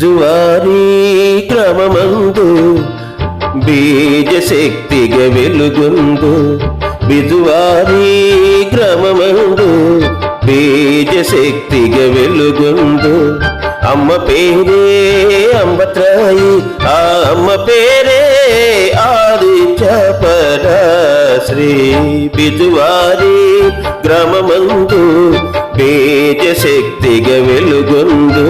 జువారీ క్రమమందు బీజ శక్తిగా వెలుగుందు. బిజువారీ క్రమమందు బీజ శక్తిగా వెలుగుందు. అమ్మ పేరే అంబత్రాయి ఆ అమ్మ పేరే ఆదిత్యపర శ్రీ బిజువారి గ్రామమందు బీజ శక్తిగా వెలుగొందు.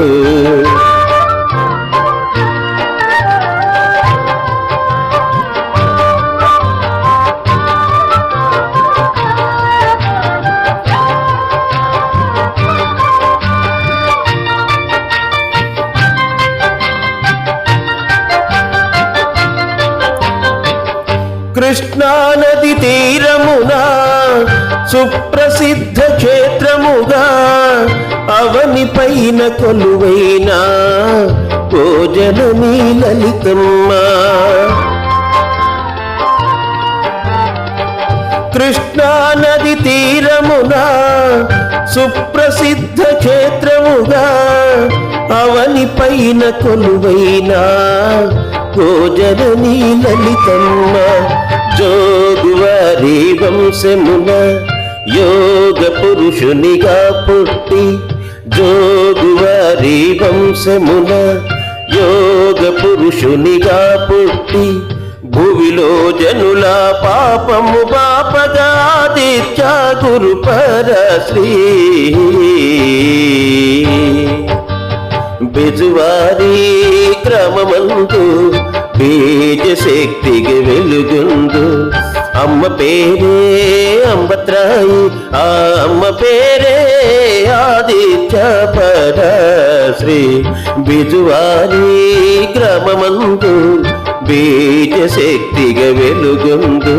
కృష్ణానది తీరమున సుప్రసిద్ధ క్షేత్రముగా అవని పైన కొలువైన భోజనమీ లలితమ్మ కృష్ణానది తీరమున సుప్రసిద్ధ క్షేత్రముగా అవని పైన కొలువైన భోజనని లలితమ్మ జోగువారి వంశమున యోగ పురుషునిగా పుట్టి జోగువారి వంశమున యోగ పురుషునిగా పుట్టి భువిలో జనుల పాపము పాపగా ఆదిత్య గురు పరశ్రీ బెజువారీ క్రమమందు బీజ శక్తికి వెలుగుందు. అమ్మ పేరే అంబత్రాయి ఆ అమ్మ పేరే ఆదిత్య పర శ్రీ బిజువారి క్రమమందు బీజ శక్తిగా వెలుగుందు.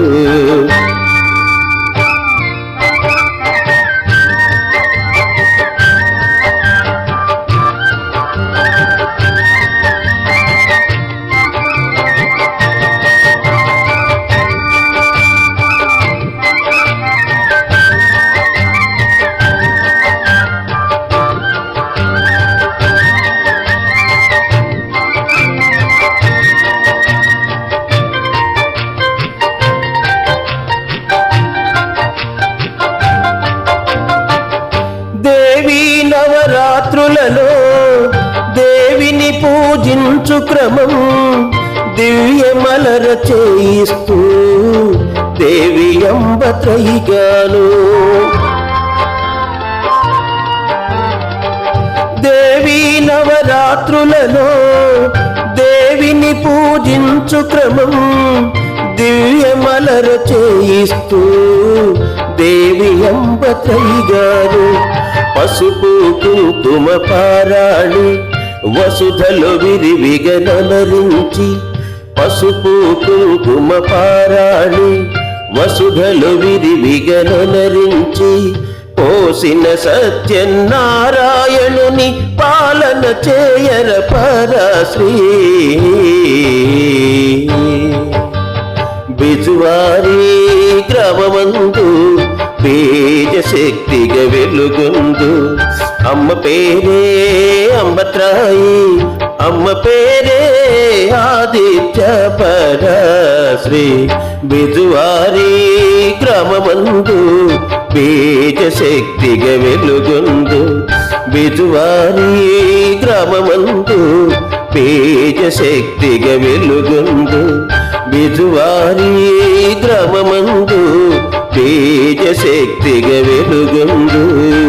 నవరాత్రులలో దేవిని పూజించు క్రమం దివ్యమలర చేయిస్తూ దేవి అంబత్రయిగాను దేవి నవరాత్రులలో దేవిని పూజించు క్రమం దివ్యమలర చేయిస్తూ దేవి అంబత్రయిగారు పసుపు కుంకుమ పారాణి వసుధలు విరివిగనరించి పసుపు కుంకుమ పారాణి వసుధలు విరివిగనరించి పోసిన సత్యనారాయణుని పాలన చేయర పరశ్రీ. బిజువారీ క్రమమందు శక్తిగా వెలుగుందు. అమ్మ పేరే అంబత్రాయి అమ్మ పేరే ఆదిత్య పరశ్రీ బిజువారి క్రమమందు బీజ శక్తిగా వెలుగుందు. బిజువారి క్రమమందు బీజ శక్తిగా వెలుగుందు. బిజువారి క్రమమందు తేజశక్తిగా వెలుగొందు.